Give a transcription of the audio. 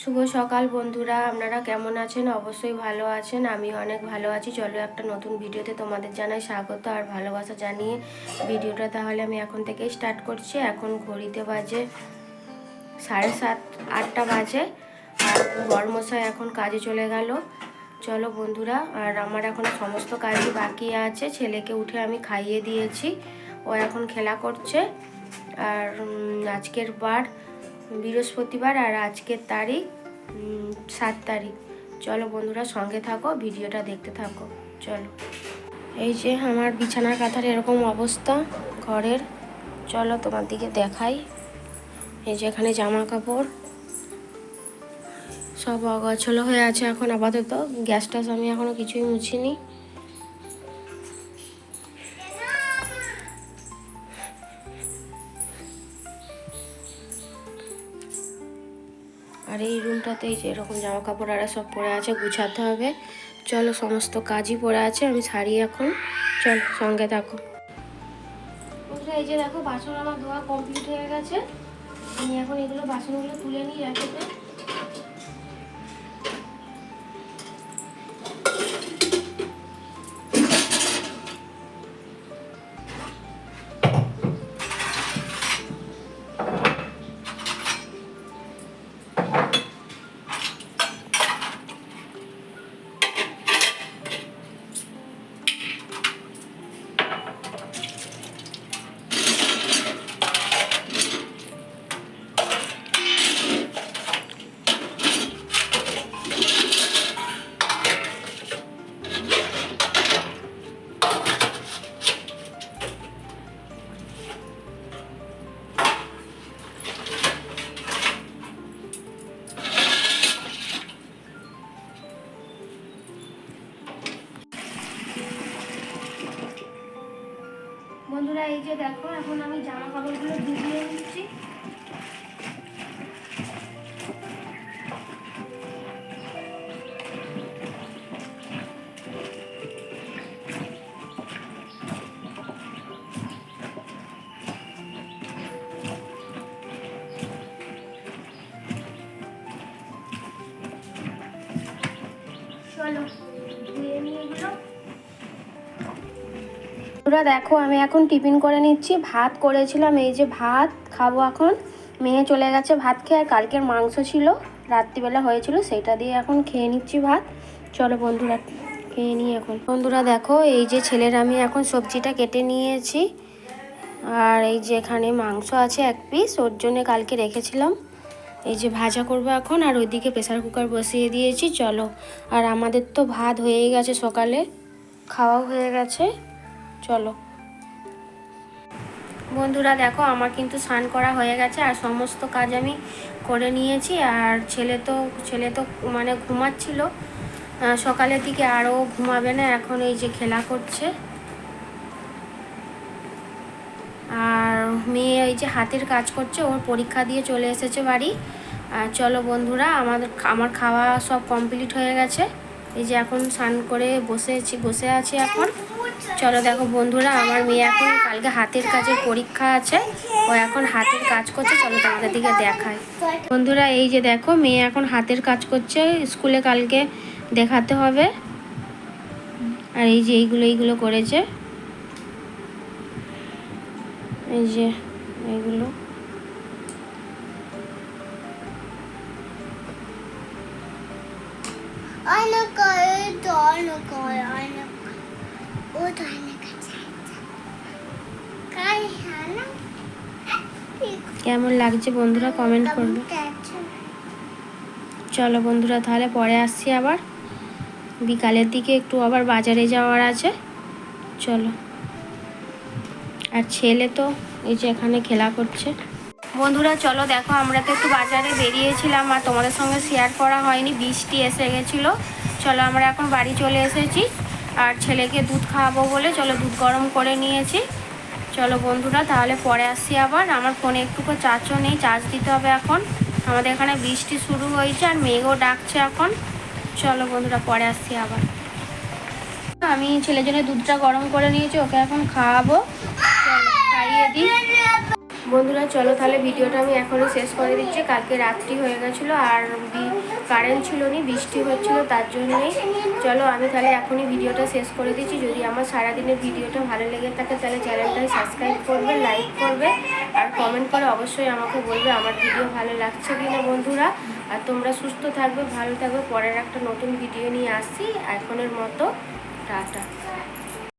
শুভ সকাল বন্ধুরা, আপনারা কেমন আছেন? অবশ্যই ভালো আছেন আমি অনেক ভালো আছি। চলো একটা নতুন ভিডিওতে তোমাদের জানাই স্বাগত আর ভালোবাসা জানিয়ে ভিডিওটা তাহলে আমি এখন থেকেই স্টার্ট করছি। এখন ঘড়িতে বাজে সাড়ে সাত, আটটা বাজে আর বরমশাই এখন কাজে চলে গেল। চলো বন্ধুরা, আর আমার এখন সমস্ত কাজই বাকি আছে। ছেলেকে উঠে আমি খাইয়ে দিয়েছি, ও এখন খেলা করছে। আর আজকের বার বৃহস্পতিবার আর আজকের তারিখ সাত তারিখ। চলো বন্ধুরা, সঙ্গে থাকো, ভিডিওটা দেখতে থাকো। চলো। এই যে আমার বিছানার কাঁথার এরকম অবস্থা ঘরের। চলো তোমার দিকে দেখাই। এই যে এখানে জামা কাপড় সব অগছলো হয়ে আছে এখন, আপাতত। গ্যাস ট্যাস আমি এখনও কিছুই মুছিনি। আর এই রুমটাতে এই যে এরকম জামা কাপড় আর সব পরে আছে, গুছাতে হবে। চলো সমস্ত কাজই পরে আছে, আমি ছাড়ি এখন। চল, সঙ্গে থাকো। এই যে দেখো, বাসন আমার ধোয়া কমপ্লিট হয়ে গেছে। আমি এখন এগুলো বাসনগুলো তুলে নিই র্যাকেটে এই যে দেখো এখন আমি জামা কাপড়গুলো ভিজিয়ে নিচ্ছি। চলো। বন্ধুরা, দেখো আমি এখন টিফিন করে নিচ্ছি। ভাত করেছিলাম, এই যে ভাত খাব এখন। মেয়ে চলে গেছে ভাত খেয়ে, আর কালকের মাংস ছিল, রাত্রিবেলা হয়েছিল, সেটা দিয়ে এখন খেয়ে নিচ্ছি ভাত। চলো বন্ধুরা, খেয়ে নিই এখন। বন্ধুরা, দেখো, এই যে ছেলের আমি এখন সবজিটা কেটে নিয়েছি। আর এই যে এখানে মাংস আছে এক পিস, ওর জন্য কালকে রেখেছিলাম। এই যে ভাজা করব এখন, আর ওইদিকে প্রেসার কুকার বসিয়ে দিয়েছি, চলো। আর আমাদের তো ভাত হয়েই গেছে সকালে, খাওয়াও হয়ে গেছে। চলো। বন্ধুরা দেখো, আমার কিন্তু স্নান করা হয়ে গেছে আর সমস্ত কাজ আমি করে নিয়েছি আর ছেলে তো ছেলে তো মানে ঘুমাচ্ছিল। সকালের দিকে আরও ঘুমাবে না, এখন এই যে খেলা করছে। আর মেয়ে এই যে হাতের কাজ করছে, ওর পরীক্ষা দিয়ে চলে এসেছে বাড়ি। আর চলো বন্ধুরা, আমাদের আমার খাওয়া সব কমপ্লিট হয়ে গেছে। এই যে এখন স্নান করে বসেছি, বসে আছি এখন। চলো দেখো বন্ধুরা, আমার মেয়ে এখন কালকে হাতের কাজের পরীক্ষা আছে। ও এখন হাতের কাজ করছে, চলো তোমাদের দিকে দেখায় বন্ধুরা, এই যে দেখো, মেয়ে এখন হাতের কাজ করছে, স্কুলে কালকে দেখাতে হবে। আর এই যে এইগুলো এইগুলো করেছে। এই যে এইগুলো। কেমন লাগছে বন্ধুরা? কমেন্ট করবে। চলো বন্ধুরা, তাহলে পরে আসছি আবার। বিকালের দিকে একটু আবার বাজারে যাওয়ার আছে। চলো। আর ছেলে তো এই যে এখানে খেলা করছে। বন্ধুরা, চলো দেখো, আমরা তো একটু বাজারে বেরিয়েছিলাম আর তোমাদের সঙ্গে শেয়ার করা হয়নি। বৃষ্টি এসে গেছিল। চলো, আমরা এখন বাড়ি চলে এসেছি। আর ছেলেকে দুধ খাওয়াবো বলে, চলো দুধ গরম করে নিয়েছি। চলো বন্ধুরা, তাহলে পরে আসছি আবার। আমার ফোনে একটুকু চার্জও নেই, চার্জ দিতে হবে এখন। আমাদের এখানে বৃষ্টি শুরু হয়েছে আর মেঘও ডাকছে এখন। চলো বন্ধুরা, পরে আসছি আবার। আমি ছেলের জন্য দুধটা গরম করে নিয়েছি, ওকে এখন খাওয়াবো। খাইয়ে দিই। বন্ধুরা, চলো তাহলে ভিডিওটা আমি এখনই শেষ করে দিচ্ছি। কালকে রাত্রি হয়ে গেছিল আর কারেন্ট ছিল নি, বৃষ্টি হচ্ছিল, তার জন্যই। চলো, আমি তাহলে এখনই ভিডিওটা শেষ করে দিচ্ছি। যদি আমার সারাদিনের ভিডিওটা ভালো লেগে থাকে, তাহলে চ্যানেলটাকে সাবস্ক্রাইব করবে লাইক করবে, আর কমেন্ট করে অবশ্যই আমাকে বলবে আমার ভিডিও ভালো লাগছে কি না বন্ধুরা। আর তোমরা সুস্থ থাকবে, ভালো থাকবে। পরের একটা নতুন ভিডিও নিয়ে আসছি। এখনের মতো, টাটা।